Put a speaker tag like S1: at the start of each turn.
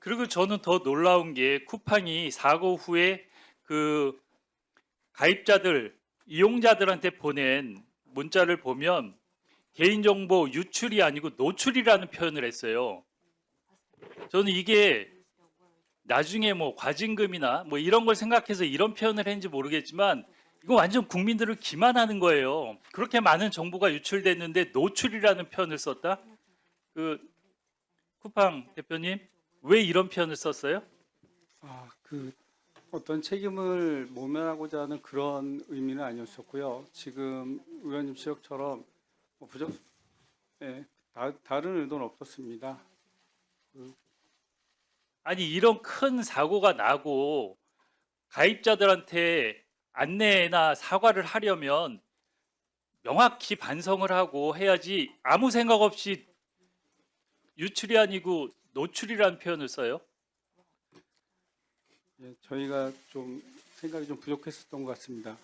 S1: 그리고 저는 더 놀라운 게 쿠팡이 사고 후에 그 가입자들 이용자들한테 보낸 문자를 보면 개인정보 유출이 아니고 노출이라는 표현을 했어요. 저는 이게 나중에 뭐 과징금이나 뭐 이런 걸 생각해서 이런 표현을 했는지 모르겠지만 이거 완전 국민들을 기만하는 거예요. 그렇게 많은 정보가 유출됐는데 노출이라는 표현을 썼다? 그 쿠팡 대표님 왜 이런 표현을 썼어요?
S2: 아, 그 어떤 책임을 모면하고자 하는 그런 의미는 아니었었고요. 지금 의원님 지적처럼 뭐 부적, 예, 다, 다른 의도는 없었습니다.
S1: 아니 이런 큰 사고가 나고 가입자들한테 안내나 사과를 하려면 명확히 반성을 하고 해야지 아무 생각 없이 유출이 아니고 노출이라는 표현을 써요.
S2: 예, 저희가 좀 생각이 좀 부족했었던 것 같습니다.